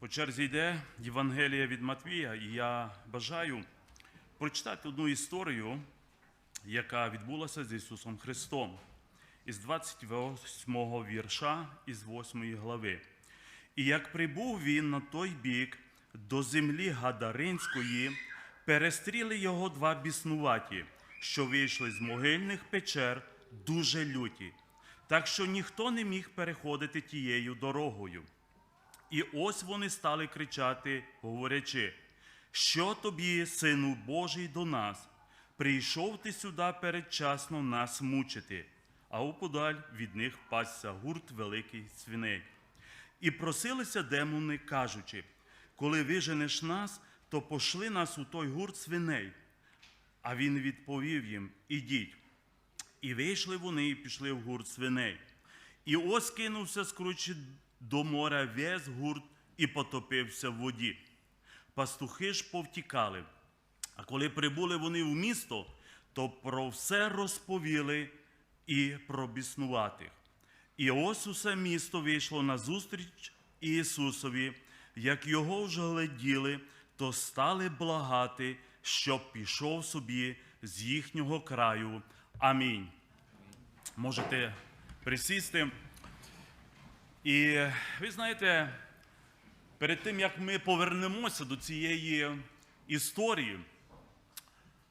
По черзі йде Євангелія від Матвія, і я бажаю прочитати одну історію, яка відбулася з Ісусом Христом із 28 вірша із 8 глави. І як прибув він на той бік до землі Гадаринської, перестріли його два біснуваті, що вийшли з могильних печер дуже люті, так що ніхто не міг переходити тією дорогою. І ось вони стали кричати, говорячи, що тобі, сину Божий, до нас? Прийшов ти сюди передчасно нас мучити, а уподаль від них пасся гурт великий свиней. І просилися демони, кажучи, коли виженеш нас, то пошли нас у той гурт свиней. А він відповів їм: Ідіть. І вийшли вони і пішли в гурт свиней. І ось кинувся скручі до моря весь гурт і потопився в воді. Пастухи ж повтікали. А коли прибули вони в місто, то про все розповіли і про біснуватих. І ось усе місто вийшло назустріч Ісусові, як його вже гляділи, то стали благати, щоб пішов собі з їхнього краю. Амінь. Можете присісти. І ви знаєте, перед тим як ми повернемося до цієї історії,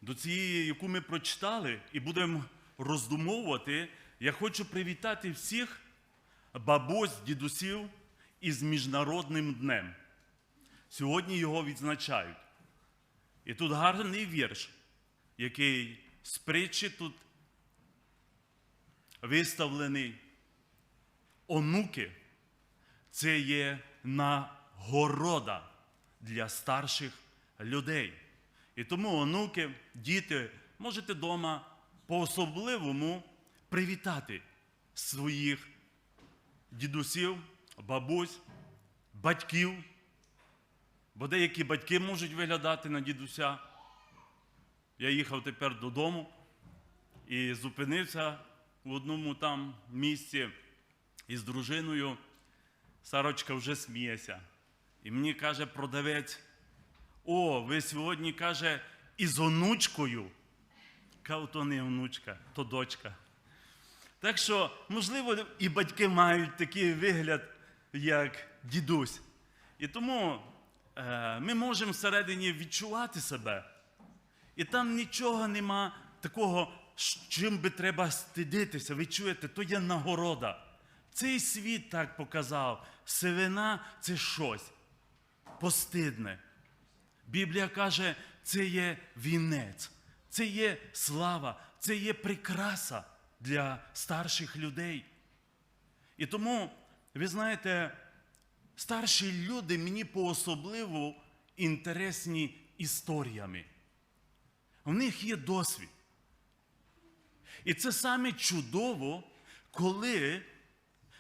до цієї, яку ми прочитали, і будемо роздумовувати, я хочу привітати всіх бабусь, дідусів із Міжнародним днем. Сьогодні його відзначають. І тут гарний вірш, який з притчі тут виставлений. Онуки це є нагорода для старших людей. І тому онуки, діти, можете вдома по-особливому привітати своїх дідусів, бабусь, батьків. Бо деякі батьки можуть виглядати на дідуся. Я їхав тепер додому і зупинився в одному там місці із дружиною. Сарочка вже сміється. І мені каже продавець: о, ви сьогодні каже, із онучкою. Кажу, то не онучка, то дочка. Так що, можливо, і батьки мають такий вигляд, як дідусь. І тому е, ми можемо всередині відчувати себе. І там нічого нема такого, з чим би треба стидитися. Ви чуєте, то є нагорода. Цей світ так показав. Сивина це щось постидне. Біблія каже, це є вінець, це є слава, це є прикраса для старших людей. І тому, ви знаєте, старші люди мені по-особливо інтересні історіями. У них є досвід. І це саме чудово, коли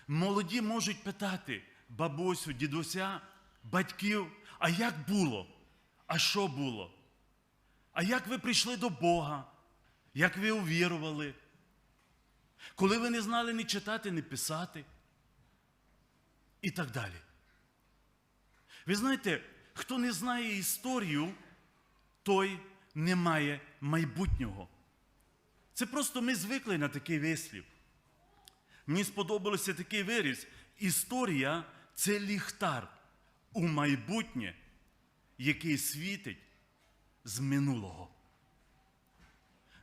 молоді можуть питати бабусю, дідуся, батьків, а як було? А що було? А як ви прийшли до Бога? Як ви увірували? Коли ви не знали ні читати, ні писати? І так далі. Ви знаєте, хто не знає історію, той не має майбутнього. Це просто ми звикли на такий вислів. Мені сподобався такий виріс. Історія це ліхтар у майбутнє, який світить з минулого.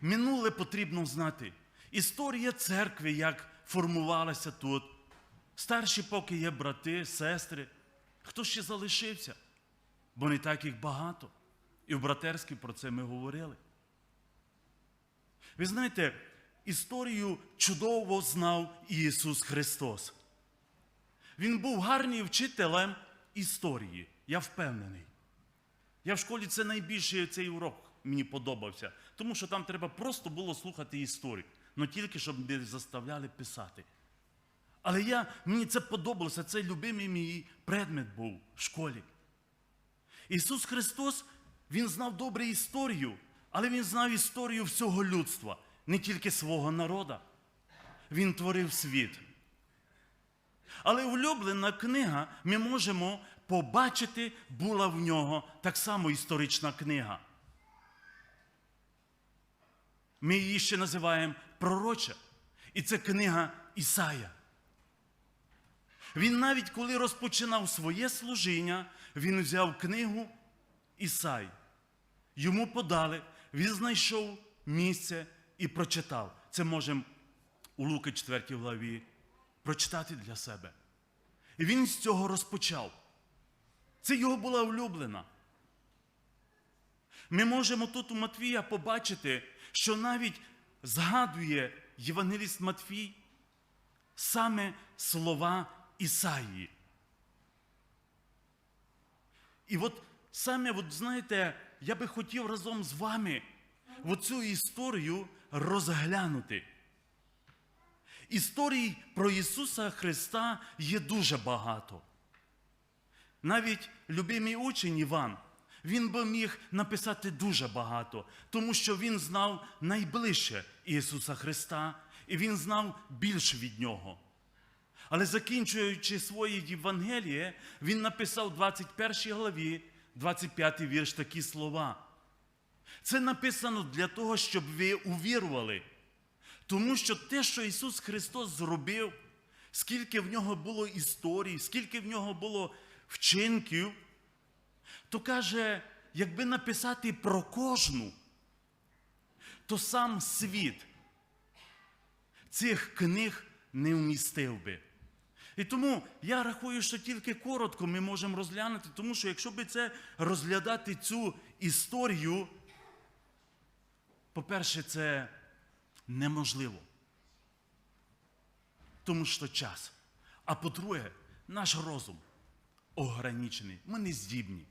Минуле потрібно знати. Історія церкви, як формувалася тут. Старші поки є брати, сестри. Хто ще залишився? Бо не так їх багато. І в братерській про це ми говорили. Ви знаєте, історію чудово знав Ісус Христос. Він був гарним вчителем історії, я впевнений. Я в школі це найбільше цей урок мені подобався, тому що там треба просто було слухати історію, але тільки щоб не заставляли писати. Але я, мені це подобалося, це любимий мій предмет був в школі. Ісус Христос, Він знав добре історію, але Він знав історію всього людства, не тільки свого народа. Він творив світ. Але улюблена книга ми можемо побачити була в нього так само історична книга. Ми її ще називаємо пророча. І це книга Ісая. Він навіть коли розпочинав своє служіння, він взяв книгу Ісай. Йому подали, він знайшов місце і прочитав. Це можемо у Луки 4 главі прочитати для себе. І він з цього розпочав. Це його була улюблена. Ми можемо тут у Матвія побачити, що навіть згадує Євангеліст Матвій саме слова Ісаїї. І от саме, от знаєте, я би хотів разом з вами оцю історію розглянути. Історій про Ісуса Христа є дуже багато. Навіть любимий учень Іван, він би міг написати дуже багато, тому що він знав найближче Ісуса Христа, і він знав більше від Нього. Але закінчуючи своє Євангеліє, він написав в 21 главі, 25 вірш такі слова. Це написано для того, щоб ви увірували. Тому що те, що Ісус Христос зробив, скільки в нього було історій, скільки в нього було вчинків, то каже, якби написати про кожну, то сам світ цих книг не вмістив би. І тому я рахую, що тільки коротко ми можемо розглянути, тому що якщо би це розглядати цю історію, по-перше, це неможливо. Тому що час. А по-друге, наш розум ограничений. Ми не здібні.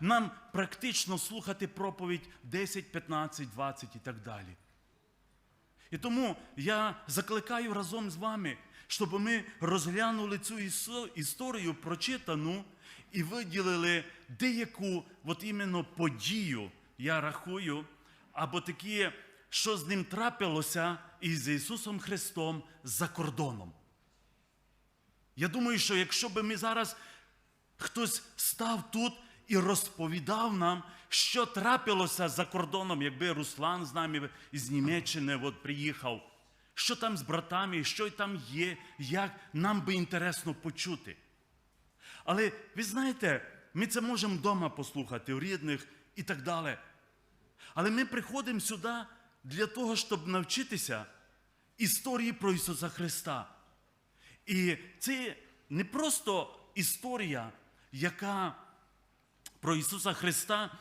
Нам практично слухати проповідь 10, 15, 20 і так далі. І тому я закликаю разом з вами, щоб ми розглянули цю історію прочитану і виділили деяку от іменно подію, я рахую, або такі, що з ним трапилося із Ісусом Христом за кордоном. Я думаю, що якщо би ми зараз хтось став тут і розповідав нам, що трапилося за кордоном, якби Руслан з нами із Німеччини от приїхав, що там з братами, що там є, як нам би інтересно почути. Але ви знаєте, ми це можемо вдома послухати, у рідних і так далі. Але ми приходимо сюди для того, щоб навчитися історії про Ісуса Христа. І це не просто історія, яка про Ісуса Христа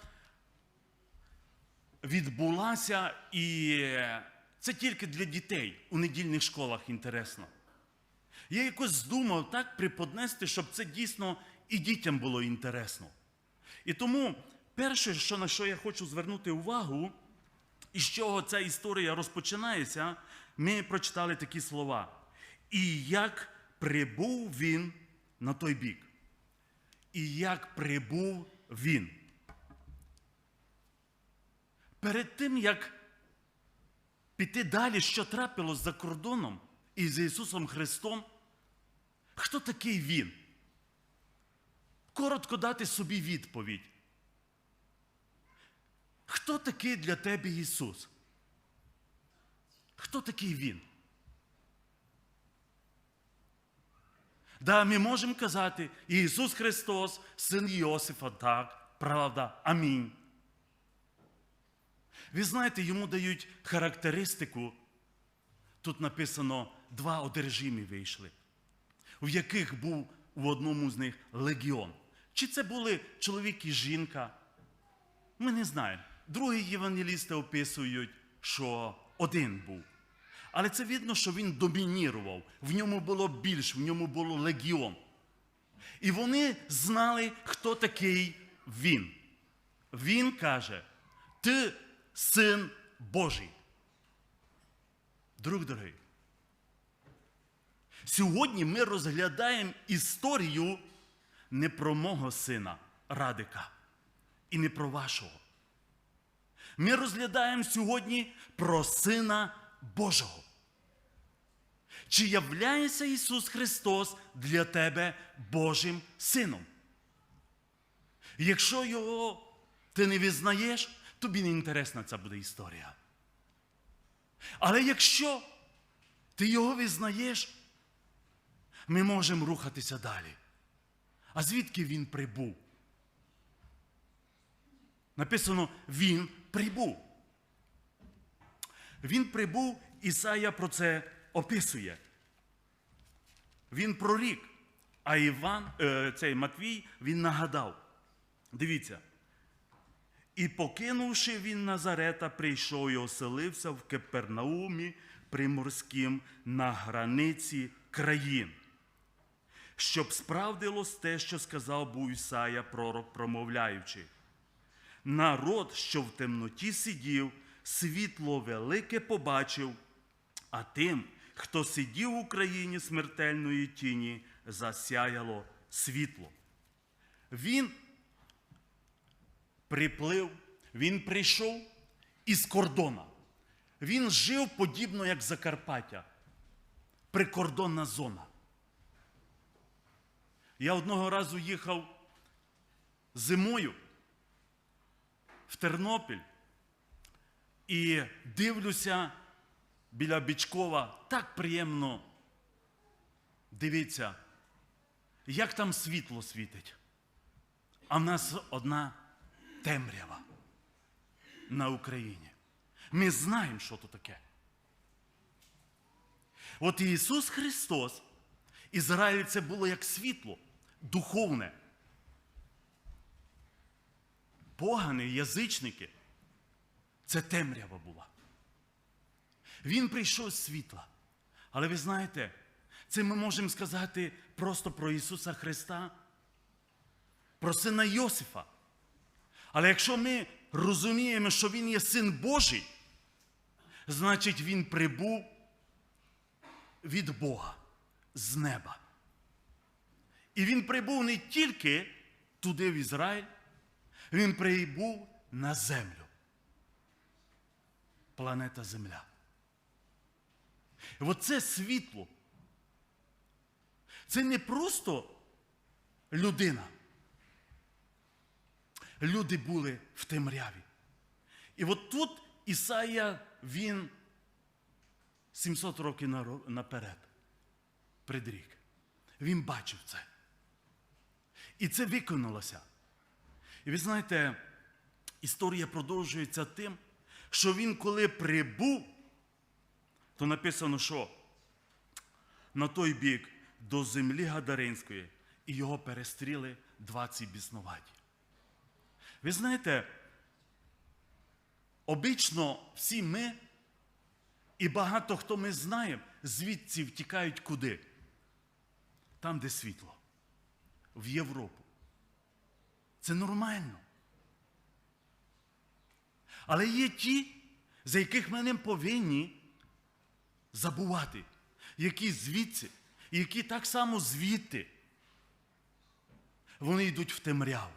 відбулася, і це тільки для дітей у недільних школах інтересно. Я якось здумав так приподнести, щоб це дійсно і дітям було інтересно. І тому перше, що, на що я хочу звернути увагу, і з чого ця історія розпочинається, ми прочитали такі слова. І як прибув він на той бік. І як прибув він. Перед тим, як піти далі, що трапилось за кордоном із Ісусом Христом, хто такий він? Коротко дати собі відповідь. Хто такий для тебе Ісус? Хто такий Він? Да, ми можемо казати, Ісус Христос, син Йосифа, так, правда, амінь. Ви знаєте, йому дають характеристику. Тут написано, два одержимі вийшли, в яких був у одному з них легіон. Чи це були чоловік і жінка? Ми не знаємо. Другі євангелісти описують, що один був. Але це видно, що він домінірував. В ньому було більш, в ньому було легіон. І вони знали, хто такий він. Він каже: Ти син Божий. Друг дорогий. Сьогодні ми розглядаємо історію не про мого сина Радика і не про вашого. Ми розглядаємо сьогодні про Сина Божого. Чи являється Ісус Христос для тебе Божим Сином? Якщо його ти не визнаєш, тобі не інтересна ця буде історія. Але якщо ти його визнаєш, ми можемо рухатися далі. А звідки він прибув? Написано, він прибув. Він прибув, Ісая про це описує. Він прорік, а Іван, е, цей Матвій, він нагадав. Дивіться. І покинувши він Назарета, прийшов і оселився в Кепернаумі приморським на границі країн, щоб справдилось те, що сказав був Ісая, пророк, промовляючи. Народ, що в темноті сидів, світло велике побачив, а тим, хто сидів в Україні смертельної тіні, засяяло світло. Він приплив, він прийшов із кордона. Він жив подібно, як Закарпаття, прикордонна зона. Я одного разу їхав зимою в Тернопіль і дивлюся біля Бічкова, так приємно дивіться, як там світло світить. А в нас одна темрява на Україні. Ми знаємо, що то таке. От Ісус Христос, Ізраїль це було як світло, духовне. Погани, язичники, це темрява була. Він прийшов з світла. Але ви знаєте, це ми можемо сказати просто про Ісуса Христа, про сина Йосифа. Але якщо ми розуміємо, що Він є син Божий, значить Він прибув від Бога з неба. І він прибув не тільки туди, в Ізраїль, він прибув на землю. Планета Земля. Оце світло. Це не просто людина. Люди були в темряві. І от тут Ісая, він 700 років наперед предрік. Він бачив це. І це виконалося. І ви знаєте, історія продовжується тим, що він, коли прибув, то написано, що на той бік до землі Гадаринської і його перестріли 20 біснуваті. Ви знаєте, обично всі ми і багато хто ми знаємо, звідси втікають куди? Там, де світло, в Європу. Це нормально. Але є ті, за яких ми не повинні забувати, які звідси, які так само звідти. Вони йдуть в темряву.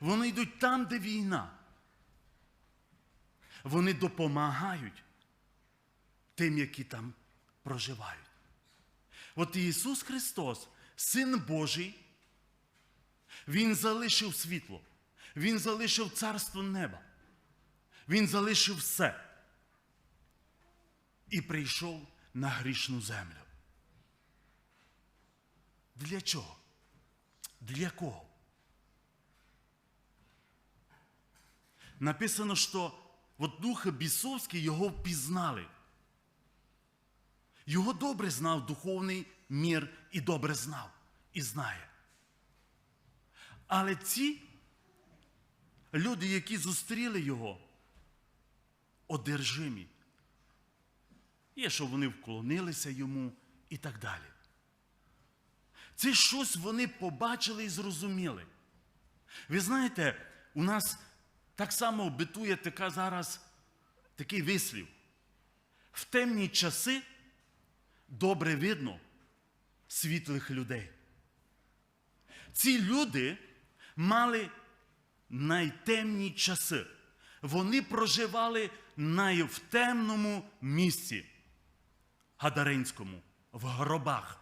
Вони йдуть там, де війна. Вони допомагають тим, які там проживають. От Ісус Христос, Син Божий, Він залишив світло, Він залишив царство неба, Він залишив все і прийшов на грішну землю. Для чого? Для кого? Написано, що от дух бісовський його впізнали. Його добре знав духовний мір і добре знав і знає. Але ці люди, які зустріли його, одержимі. Є, що вони вклонилися йому і так далі. Це щось вони побачили і зрозуміли. Ви знаєте, у нас так само битує така зараз такий вислів. В темні часи добре видно світлих людей. Ці люди мали найтемні часи. Вони проживали в темному місці. Гадаринському в гробах.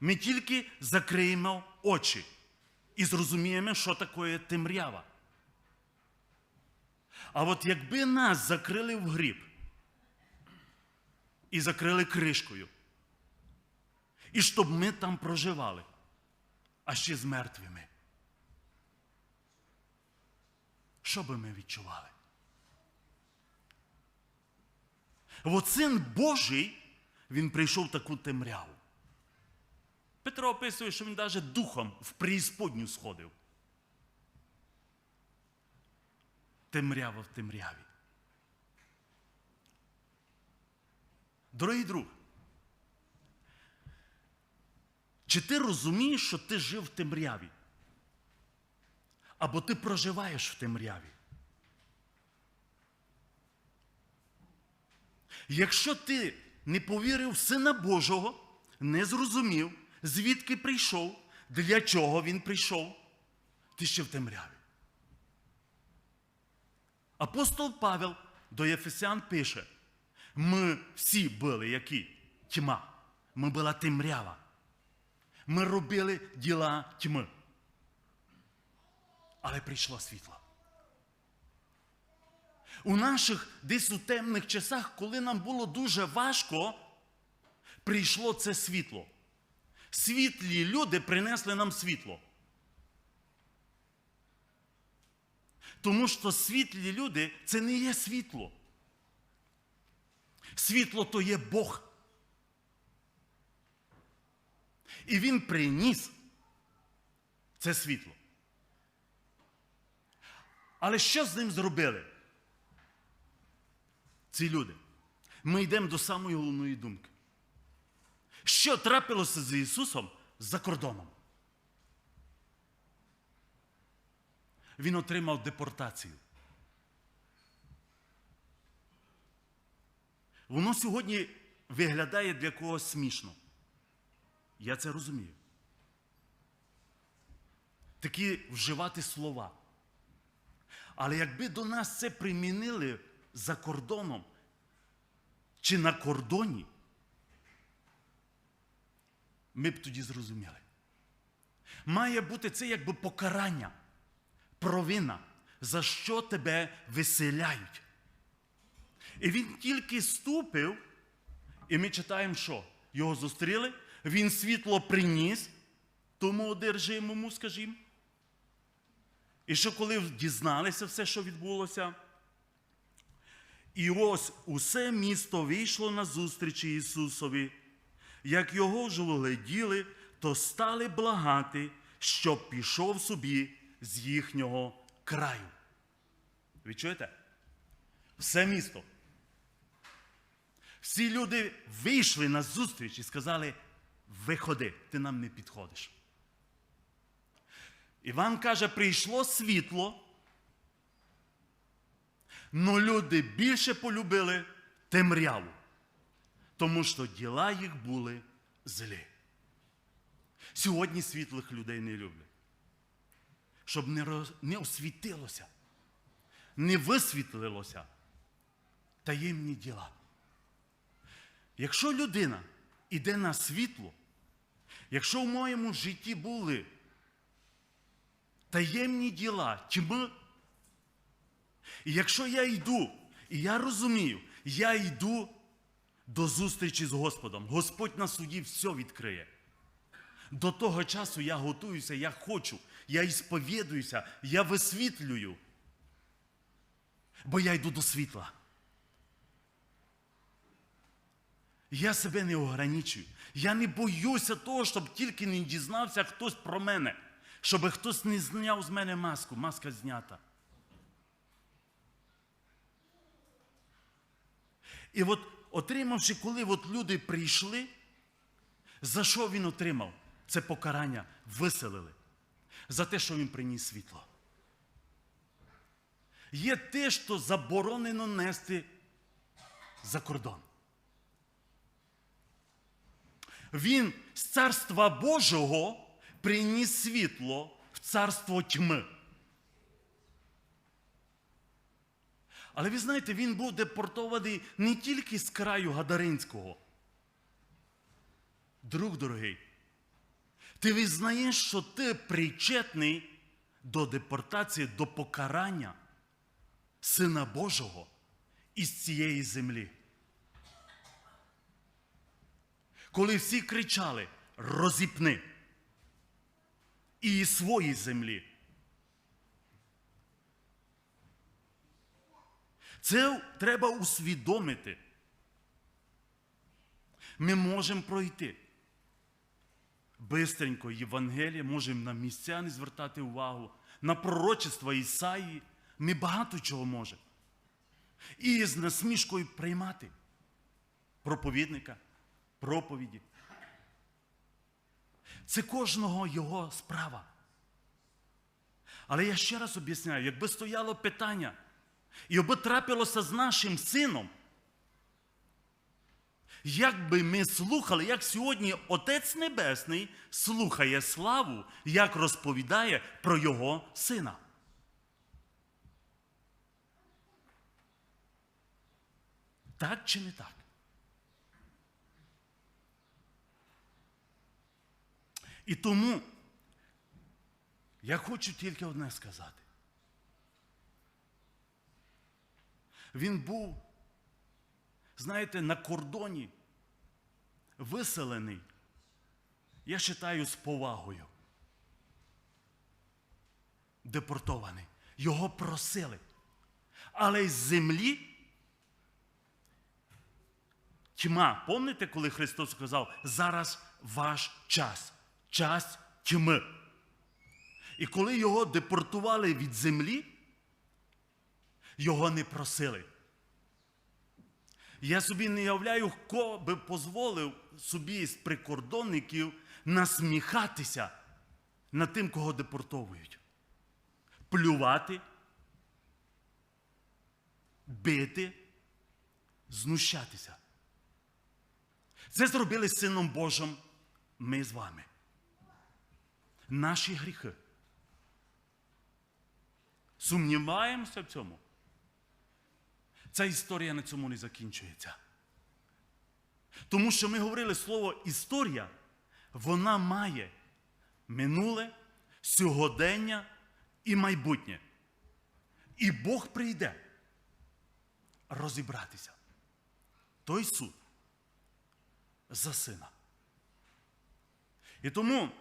Ми тільки закриємо очі і зрозуміємо, що таке темрява. А от якби нас закрили в гріб і закрили кришкою, і щоб ми там проживали, а ще з мертвими, що би ми відчували? От син Божий, він прийшов в таку темряву. Петро описує, що він навіть духом в преісподню сходив. Темрява в темряві. Дорогий друг, чи ти розумієш, що ти жив в темряві? Або ти проживаєш в темряві? Якщо ти не повірив в Сина Божого, не зрозумів, звідки прийшов, для чого він прийшов, ти ще в темряві. Апостол Павел до Єфесян пише: ми всі були які? Тьма. Ми була темрява. Ми робили діла тьми. Але прийшло світло. У наших десь у темних часах, коли нам було дуже важко, прийшло це світло. Світлі люди принесли нам світло. Тому що світлі люди це не є світло. Світло то є Бог. І Він приніс це світло. Але що з ним зробили? Ці люди. Ми йдемо до самої головної думки. Що трапилося з Ісусом за кордоном? Він отримав депортацію. Воно сьогодні виглядає для когось смішно. Я це розумію. Такі вживати слова. Але якби до нас це примінили за кордоном чи на кордоні, ми б тоді зрозуміли. Має бути це якби покарання, провина, за що тебе виселяють. І він тільки ступив, і ми читаємо, що його зустріли, він світло приніс тому одержимому, скажімо. І що коли дізналися все, що відбулося, і ось усе місто вийшло на зустрічі Ісусові, як його ж угледіли, то стали благати, щоб пішов собі з їхнього краю. Ви чуєте? Все місто. Всі люди вийшли на зустріч і сказали: виходи, ти нам не підходиш. Іван каже, прийшло світло, але люди більше полюбили темряву, тому що діла їх були злі. Сьогодні світлих людей не люблять. Щоб не, роз... не освітилося, не висвітлилося таємні діла. Якщо людина йде на світло, якщо в моєму житті були таємні діла, тьми, і якщо я йду, і я розумію, я йду до зустрічі з Господом, Господь на суді все відкриє. До того часу я готуюся, я хочу, я ісповідуюся, я висвітлюю, бо я йду до світла. Я себе не ограничую. Я не боюся того, щоб тільки не дізнався хтось про мене, щоб хтось не зняв з мене маску. Маска знята. І от отримавши, коли от люди прийшли, за що він отримав? Це покарання виселили. За те, що він приніс світло. Є те, що заборонено нести за кордон. Він з царства Божого приніс світло в царство тьми. Але ви знаєте, він був депортований не тільки з краю Гадаринського. Друг дорогий, ти визнаєш, що ти причетний до депортації, до покарання Сина Божого із цієї землі. Коли всі кричали розіпни і із своїй землі. Це треба усвідомити. Ми можемо пройти. Бистренько Євангелія, можемо на місця не звертати увагу, на пророчества Ісаї. Ми багато чого можемо. І з насмішкою приймати проповідника, проповіді. Це кожного його справа. Але я ще раз об'ясняю, якби стояло питання, і аби трапилося з нашим сином, як би ми слухали, як сьогодні Отець Небесний слухає славу, як розповідає про його сина. Так чи не так? І тому я хочу тільки одне сказати. Він був, знаєте, на кордоні виселений, я вважаю, з повагою. Депортований. Його просили. Але з землі тьма. Пам'ятаєте, коли Христос сказав, зараз ваш час, час тьми. І коли його депортували від землі, його не просили. Я собі не являю, хто би дозволив собі з прикордонників насміхатися над тим, кого депортовують. Плювати, бити, знущатися. Це зробили з Сином Божим ми з вами. Наші гріхи. Сумніваємося в цьому. Ця історія на цьому не закінчується. Тому що ми говорили слово історія, вона має минуле, сьогодення і майбутнє. І Бог прийде розібратися. Той суд за сина. І тому,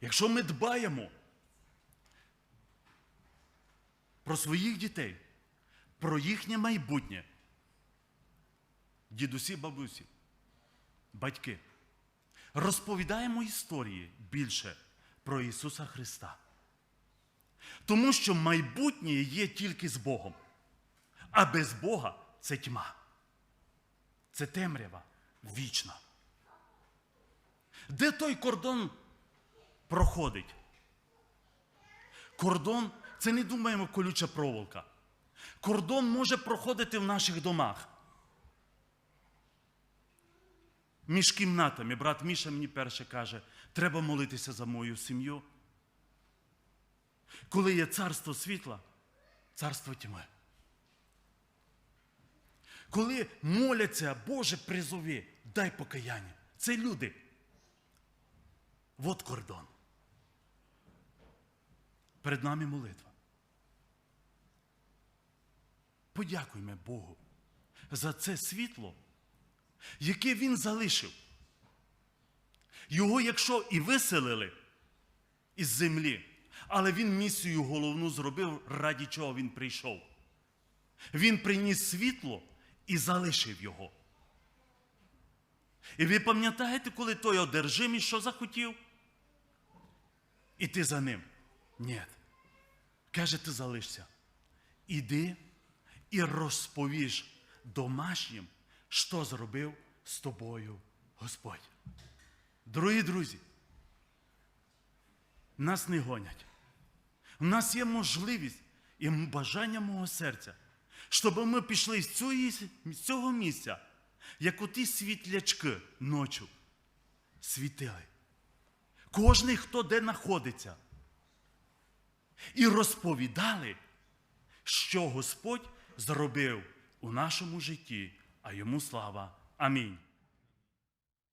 якщо ми дбаємо про своїх дітей, про їхнє майбутнє, дідусі, бабусі, батьки, розповідаємо історії більше про Ісуса Христа. Тому що майбутнє є тільки з Богом, а без Бога це тьма. Це темрява вічна. Де той кордон проходить? Кордон це не думаємо колюча проволока. Кордон може проходити в наших домах. Між кімнатами. Брат Міша мені перше каже, треба молитися за мою сім'ю. Коли є царство світла, царство тьми. Коли моляться, Боже, призови, дай покаяння. Це люди. От кордон. Перед нами молитва. Подякуймо Богу за це світло, яке Він залишив. Його, якщо і виселили із землі, але він місію головну зробив, раді чого він прийшов. Він приніс світло і залишив його. І ви пам'ятаєте, коли той одержимий, що захотів? Іти за ним. Ні. Каже, ти залишся. Іди і розповіш домашнім, що зробив з тобою Господь. Дорогі друзі, нас не гонять. У нас є можливість і бажання мого серця, щоб ми пішли з цього, місця, як оті світлячки ночі світили. Кожний, хто де знаходиться. І розповідали, що Господь зробив у нашому житті, а йому слава. Амінь.